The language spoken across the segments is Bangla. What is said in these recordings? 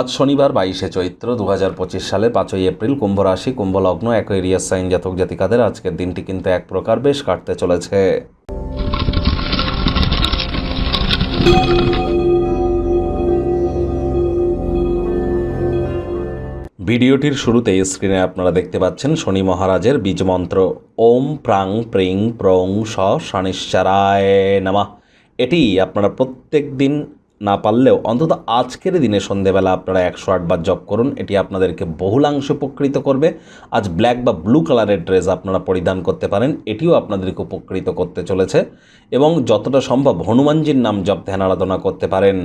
আজ শনিবার বাইশে চৈত্র দু হাজার পঁচিশ পাঁচই এপ্রিল কুম্ভ রাশি কুম্ভ লগ্ন অ্যাকোয়েরিয়াস সাইন জাতক জাতিকাদের আজকের দিনটি কিন্তু এক প্রকার বেশ কাটতে চলেছে। ভিডিওটির শুরুতেই স্ক্রিনে আপনারা দেখতে পাচ্ছেন শনি মহারাজের বীজ মন্ত্র। ওম প্রাং প্রিং প্রং স শনিশ্চারায় নামা। এটি আপনারা প্রত্যেক দিন না পারলেও অন্তত আজকের দিনে সন্ধেবেলা আপনারা একশো আটবার জপ করুন, এটি আপনাদেরকে বহুলাংশে উপকৃত করবে। আজ ব্ল্যাক বা ব্লু কালারের ড্রেস আপনারা পরিধান করতে পারেন, এটিও আপনাদেরকে উপকৃত করতে চলেছে। এবং যতটা সম্ভব হনুমানজির নাম জপ, ধ্যান, আরাধনা করতে পারেন।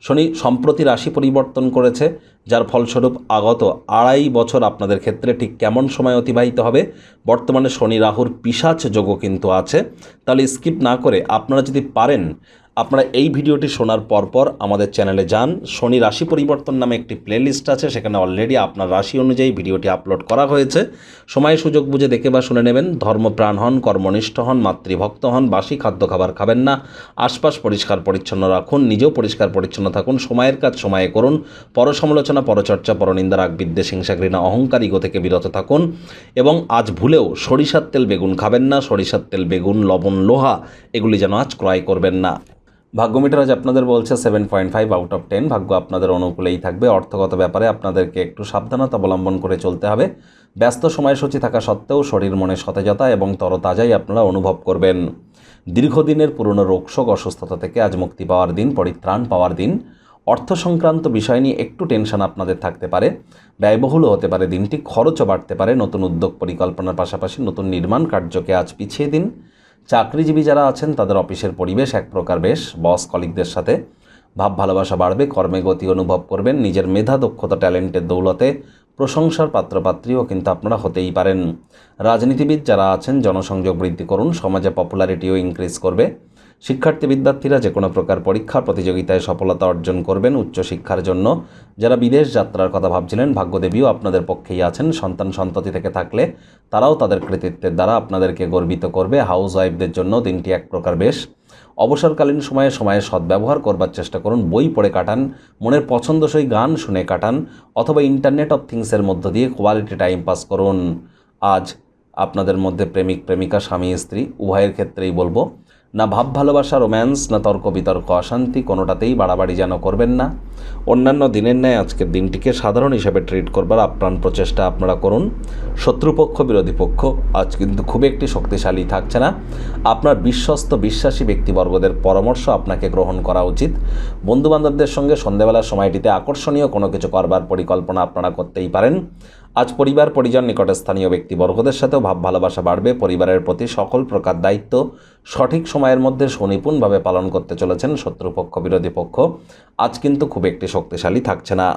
শনি সম্প্রতি রাশি পরিবর্তন করেছে, যার ফলস্বরূপ আগত আড়াই বছর আপনাদের ক্ষেত্রে ঠিক কেমন সময় অতিবাহিত হবে? বর্তমানে শনি, রাহুর পিসাচ যোগও কিন্তু আছে। তাহলে স্কিপ না করে আপনারা যদি পারেন আপনারা এই ভিডিওটি শোনার পরপর আমাদের চ্যানেলে যান। শনি রাশি পরিবর্তন নামে একটি প্লেলিস্ট আছে, সেখানে অলরেডি আপনার রাশি অনুযায়ী ভিডিওটি আপলোড করা হয়েছে। সময় সুযোগ বুঝে দেখে বা শুনে নেবেন। ধর্মপ্রাণ হন, কর্মনিষ্ঠ হন, মাতৃভক্ত হন, বাসি খাদ্য খাবার খাবেন না। আশপাশ পরিষ্কার পরিচ্ছন্ন রাখুন, নিজেও পরিষ্কার পরিচ্ছন্ন থাকুন। সময়ের কাজ সময়ে করুন। পরসমালোচনা, পরচর্চা, পরনিন্দা, রাগ, বিদ্বেষ, হিংসা, ঘৃণা, অহংকার ইগো থেকে বিরত থাকুন। এবং আজ ভুলেও সরিষার তেল বেগুন খাবেন না। সরিষার তেল, বেগুন, লবণ, লোহা, এগুলি যেন আজ ক্রয় করবেন না। ভাগ্যমিটার আজ আপনাদের বলছে seven point five out of ten ভাগ্য আপনাদের অনুকূলেই থাকবে। অর্থগত ব্যাপারে আপনাদেরকে একটু সাবধানতা অবলম্বন করে চলতে হবে। ব্যস্ত সময়সূচি থাকা সত্ত্বেও শরীর মনে সতেজতা এবং তরতাজাই আপনারা অনুভব করবেন। দীর্ঘদিনের পুরনো রোগশোক অসুস্থতা থেকে আজ মুক্তি পাওয়ার দিন, পরিত্রাণ পাওয়ার দিন। অর্থ সংক্রান্ত বিষয় নিয়ে একটু টেনশন আপনাদের থাকতে পারে। ব্যয়বহুলও হতে পারে দিনটি, খরচও বাড়তে পারে। নতুন উদ্যোগ পরিকল্পনার পাশাপাশি নতুন নির্মাণ কার্যকে আজ পিছিয়ে দিন। চাকরিজীবী যারা আছেন, তাদের অফিসের পরিবেশ এক প্রকার বেশ। বস কলিকদের সাথে ভাব ভালোবাসা বাড়বে, কর্মে গতি অনুভব করবেন, নিজের মেধা, দক্ষতা, ট্যালেন্টের দৌলতে প্রশংসার পাত্রপাত্রীও কিন্তু আপনারা হতেই পারেন। রাজনীতিবিদ যারা আছেন, জনসংযোগ বৃদ্ধি করুন, সমাজে পপুলারিটিও ইনক্রিজ করবে। শিক্ষার্থী বিদ্যার্থীরা যে কোনো প্রকার পরীক্ষা প্রতিযোগিতায় সফলতা অর্জন করবেন উচ্চশিক্ষার জন্য। যারা বিদেশ যাত্রার কথা ভাবছিলেন, ভাগ্যদেবীও আপনাদের পক্ষেই আছেন। সন্তান সন্ততি থেকে থাকলে তারাও তাদের কৃতিত্বের দ্বারা আপনাদেরকে গর্বিত করবে। হাউস ওয়াইফদের জন্য দিনটি এক প্রকার বেশ। অবসরকালীন সময়ে সময়ে সদ্ব্যবহার করবার চেষ্টা করুন। বই পড়ে কাটান, মনের পছন্দসই গান শুনে কাটান, অথবা ইন্টারনেট অফ থিংসের মধ্য দিয়ে কোয়ালিটি টাইম পাস করুন। আজ আপনাদের মধ্যে প্রেমিক, প্রেমিকা, স্বামী, স্ত্রী, উভয়ের ক্ষেত্রেই বলব না ভাব ভালোবাসা, রোম্যান্স, না তর্ক বিতর্ক, অশান্তি কোনোটাতেই বাড়াবাড়ি যেন করবেন না। অন্যান্য দিনের ন্যায় আজকের দিনটিকে সাধারণ হিসেবে ট্রিট করবার আপ্রাণ প্রচেষ্টা আপনারা করুন। শত্রুপক্ষ, বিরোধী পক্ষ, আজ কিন্তু খুব একটি শক্তিশালী থাকছে না। আপনার বিশ্বস্ত, বিশ্বাসী ব্যক্তিবর্গদের পরামর্শ আপনাকে গ্রহণ করা উচিত। বন্ধুবান্ধবদের সঙ্গে সন্ধেবেলার সময়টিতে আকর্ষণীয় কোনো কিছু করবার পরিকল্পনা আপনারা করতেই পারেন। আজ পরিবার, পরিজন নিকটে স্থানীয় ব্যক্তিবর্গদের সাথেও ভাব ভালোবাসা বাড়বে। পরিবারের প্রতি সকল প্রকার দায়িত্ব সঠিক সময়ের মধ্যে সুনিপুণভাবে পালন করতে চলেছেন শত্রুপক্ষ, বিরোধী পক্ষ। আজ কিন্তু খুব একটি শক্তিশালী থাকছে না।